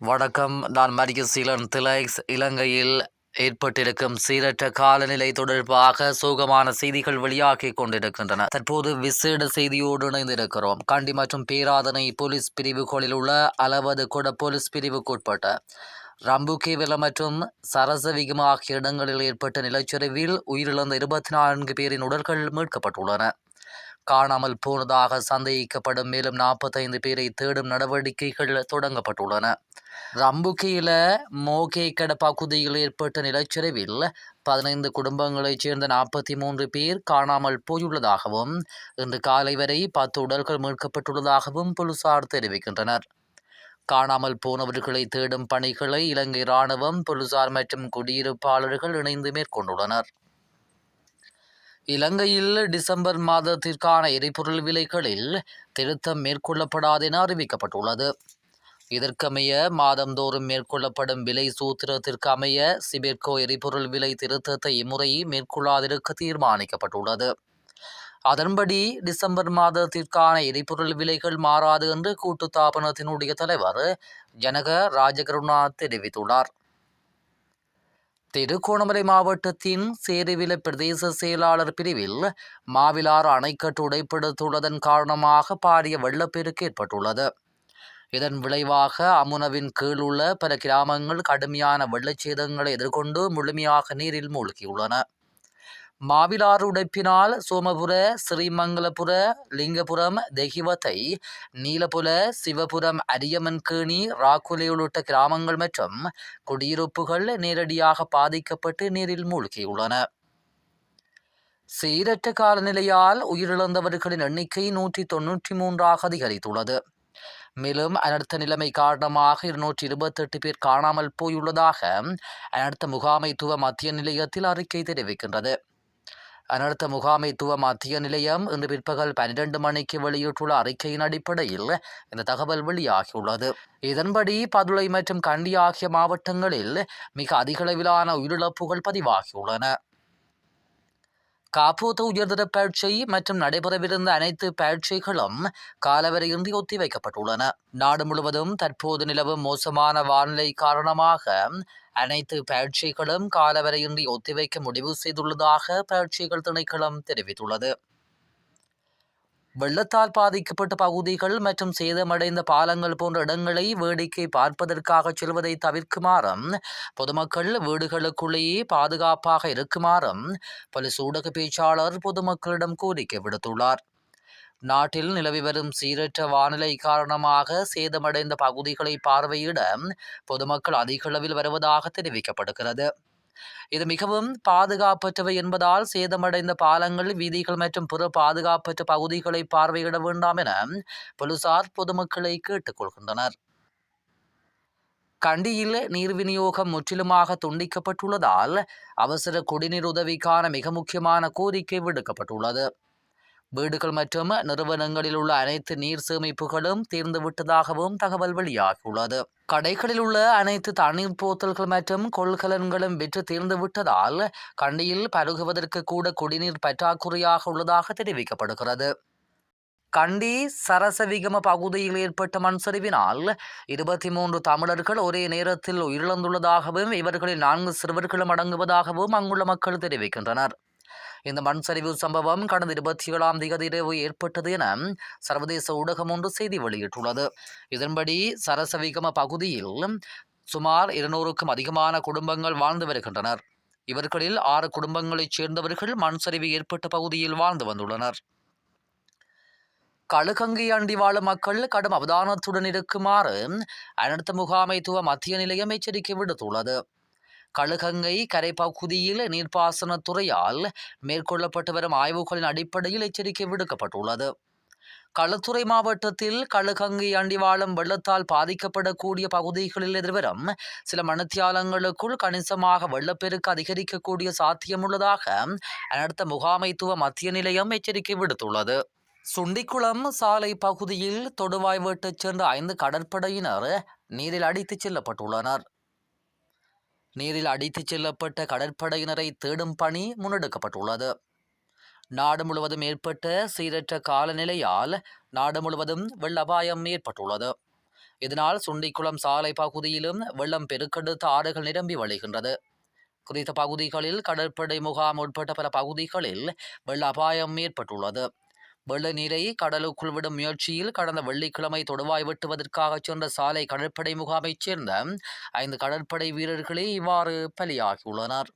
வணக்கம். நான் மரிய சீலன் திலைக்ஸ் இலங்கையில் ஏற்பட்டிருக்கும் சீரற்ற காலநிலை தொடர்பாக சோகமான செய்திகள் வெளியாகி கொண்டிருக்கின்றன. தற்போது விசேட செய்தியோடு இணைந்திருக்கிறோம். கண்டி மற்றும் பேராதனை போலீஸ் பிரிவுகளில் உள்ள அளவது கூட போலீஸ் பிரிவுக்குட்பட்ட ரம்புகேவில மற்றும் சரசவிகம் ஆகிய இடங்களில் ஏற்பட்ட நிலச்சரிவில் உயிரிழந்த இருபத்தி நான்கு பேரின் உடல்கள் மீட்கப்பட்டுள்ளன. காணாமல் போனதாக சந்தேகிக்கப்படும் மேலும் நாற்பத்தைந்து பேரை தேடும் நடவடிக்கைகள் தொடங்கப்பட்டுள்ளன. ரம்புக்கியில் மோகே கட பகுதியில் ஏற்பட்ட நிலச்சரிவில் பதினைந்து குடும்பங்களைச் சேர்ந்த நாற்பத்தி மூன்று பேர் காணாமல் போயுள்ளதாகவும் இன்று காலை வரை பத்து உடல்கள் மீட்கப்பட்டுள்ளதாகவும் போலீசார் தெரிவிக்கின்றனர். காணாமல் போனவர்களை தேடும் பணிகளை இலங்கை இராணுவம் போலீசார் மற்றும் குடியிருப்பாளர்கள் இணைந்து மேற்கொண்டுள்ளனர். இலங்கையில் டிசம்பர் மாதத்திற்கான எரிபொருள் விலைகளில் திருத்தம் மேற்கொள்ளப்படாது என அறிவிக்கப்பட்டுள்ளது. இதற்கமைய மாதந்தோறும் மேற்கொள்ளப்படும் விலை சூத்திரத்திற்கு அமைய சிபெர்கோ எரிபொருள் விலை திருத்தத்தை இம்முறை மேற்கொள்ளாதிருக்க தீர்மானிக்கப்பட்டுள்ளது. அதன்படி டிசம்பர் மாதத்திற்கான எரிபொருள் விலைகள் மாறாது என்று கூட்டுத்தாபனத்தினுடைய தலைவர் ஜனக ராஜகருணா தெரிவித்துள்ளார். திருகோணமலை மாவட்டத்தின் சேருவில பிரதேச செயலாளர் பிரிவில் மாவிலாறு அணைக்கட்டு உடைப்படுத்துள்ளதன் காரணமாக பாரிய வெள்ளப்பெருக்கு ஏற்பட்டுள்ளது. இதன் விளைவாக அமுனவின் கீழ் உள்ள பல கிராமங்கள் கடுமையான வெள்ளச்சேதங்களை எதிர்கொண்டு முழுமையாக நீரில் மூழ்கியுள்ளன. மாவிலாறு உடைப்பினால் சோமபுர ஸ்ரீமங்கலபுர லிங்கபுரம் தெஹிவத்தை நீலபுல சிவபுரம் அரியமன் கேணி ராக்குலை உள்ளிட்ட கிராமங்கள் மற்றும் குடியிருப்புகள் நேரடியாக பாதிக்கப்பட்டு நீரில் மூழ்கியுள்ளன. சீரற்ற காலநிலையால் உயிரிழந்தவர்களின் எண்ணிக்கை நூற்றி தொன்னூற்றி மூன்றாக அதிகரித்துள்ளது. மேலும் அனர்த்த நிலைமை காரணமாக இருநூற்றி இருபத்தெட்டு பேர் காணாமல் போயுள்ளதாக அனர்த்த முகாமைத்துவ மத்திய நிலையத்தில் அறிக்கை தெரிவிக்கின்றது. அனர்த்த முகாமைத்துவ மத்திய நிலையம் இன்று பிற்பகல் பன்னிரண்டு மணிக்கு வெளியிட்டுள்ள அறிக்கையின் அடிப்படையில் இந்த தகவல் வெளியாகியுள்ளது. இதன்படி பதுளை மற்றும் கண்டி ஆகிய மாவட்டங்களில் மிக அதிகளவிலான உயிரிழப்புகள் பதிவாகியுள்ளன. காப்பூத்த உயர்தர பயிற்சி மற்றும் நடைபெறவிருந்த அனைத்து பயிற்சிகளும் காலவரையின்றி ஒத்திவைக்கப்பட்டுள்ளன. நாடு முழுவதும் தற்போது நிலவும் மோசமான வானிலை காரணமாக அனைத்து பயிற்சிகளும் காலவரையின்றி ஒத்திவைக்க முடிவு செய்துள்ளதாக பயிற்சிகள் திணைக்களம் தெரிவித்துள்ளது. வெள்ளத்தால் பாதிக்கப்பட்ட பகுதிகள் மற்றும் சேதமடைந்த பாலங்கள் போன்ற இடங்களை வேடிக்கை பார்ப்பதற்காக செல்வதை தவிர்க்குமாறும் பொதுமக்கள் வீடுகளுக்குள்ளேயே பாதுகாப்பாக இருக்குமாறும் போலீஸ் ஊடக பேச்சாளர் பொதுமக்களிடம் கோரிக்கை விடுத்துள்ளார். நாட்டில் நிலவி வரும் சீரற்ற வானிலை காரணமாக சேதமடைந்த பகுதிகளை பார்வையிட பொதுமக்கள் அதிக அளவில் வருவதாக தெரிவிக்கப்படுகிறது. இது மிகவும் பாதுகாப்பற்றவை என்பதால் சேதமடைந்த பாலங்கள் வீதிகள் மற்றும் பிற பாதுகாப்பற்ற பகுதிகளை பார்வையிட வேண்டாம் என போலீசார் பொதுமக்களை கேட்டுக்கொள்கின்றனர் கண்டியில் நீர் விநியோகம் முற்றிலுமாக துண்டிக்கப்பட்டுள்ளதால் அவசர குடிநீர் உதவிக்கான மிக முக்கியமான கோரிக்கை விடுக்கப்பட்டுள்ளது. வீடுகள் மற்றும் நிறுவனங்களில் உள்ள அனைத்து நீர் சேமிப்புகளும் தீர்ந்துவிட்டதாகவும் தகவல் வெளியாகியுள்ளது. கடைகளில் உள்ள அனைத்து தண்ணீர் போத்தல்கள் மற்றும் கொள்கலன்களும் விற்று தீர்ந்துவிட்டதால் கண்டியில் பருகுவதற்கு கூட குடிநீர் பற்றாக்குறையாக உள்ளதாக தெரிவிக்கப்படுகிறது. கண்டி சரசவிகம பகுதியில் ஏற்பட்ட மண் சரிவினால் இருபத்தி மூன்று தமிழர்கள் ஒரே நேரத்தில் உயிரிழந்துள்ளதாகவும் இவர்களில் நான்கு சிறுவர்களும் அடங்குவதாகவும் அங்குள்ள மக்கள் தெரிவிக்கின்றனர். இந்த மண் சரிவு சம்பவம் கடந்த இருபத்தி ஏழாம் தேதி இரவு ஏற்பட்டது என சர்வதேச ஊடகம் ஒன்று செய்தி வெளியிட்டுள்ளது. இதன்படி சரசவிகம பகுதியில் சுமார் இருநூறுக்கும் அதிகமான குடும்பங்கள் வாழ்ந்து வருகின்றனர். இவர்களில் ஆறு குடும்பங்களைச் சேர்ந்தவர்கள் மண் சரிவு ஏற்பட்ட பகுதியில் வாழ்ந்து வந்துள்ளனர். கழுகங்கை அண்டி வாழும் மக்கள் கடும் அவதானத்துடன் இருக்குமாறு அனர்த்த முகாமைத்துவ மத்திய நிலையம் எச்சரிக்கை விடுத்துள்ளது. கழுகங்கை கரைப்பகுதியில் நீர்ப்பாசனத்துறையால் நீர்ப்பாசனத் துறையால் மேற்கொள்ளப்பட்டு வரும் ஆய்வுகளின் அடிப்படையில் எச்சரிக்கை விடுக்கப்பட்டுள்ளது. களத்துறை மாவட்டத்தில் கழுகங்கை அண்டி வாழும் வெள்ளத்தால் பாதிக்கப்படக்கூடிய பகுதிகளில் எதிர்வரும் சில மணித்தியாலங்களுக்குள் கணிசமாக வெள்ளப்பெருக்கு அதிகரிக்கக்கூடிய சாத்தியமுள்ளதாக அனர்த்த முகாமைத்துவ மத்திய நிலையம் எச்சரிக்கை விடுத்துள்ளது. சுண்டிக்குளம் சாலை பகுதியில் தொடுவாய் வெட்டச் சென்ற ஐந்து கடற்படையினர் நீரில் அடித்துச் செல்லப்பட்டுள்ளனர். நீரில் அடித்துச் செல்லப்பட்ட கடற்படையினரை தேடும் பணி முன்னெடுக்கப்பட்டுள்ளது. நாடு முழுவதும் ஏற்பட்ட சீரற்ற காலநிலையால் நாடு முழுவதும் வெள்ள அபாயம் ஏற்பட்டுள்ளது. இதனால் சுண்டிக்குளம் சாலை பகுதியிலும் வெள்ளம் பெருக்கெடுத்த ஆறுகள் நிரம்பி வழிகின்றது. குறித்த பகுதிகளில் கடற்படை முகாம் உட்பட்ட பல பகுதிகளில் வெள்ள அபாயம் ஏற்பட்டுள்ளது. வெள்ள நீரை கடலுக்குள் விடும் முயற்சியில் கடந்த வெள்ளிக்கிழமை தொடுவாய் வெட்டுவதற்காக சென்ற சாலை கடற்படை முகாமைச் சேர்ந்த ஐந்து கடற்படை வீரர்களே இவ்வாறு பலியாகியுள்ளனர்.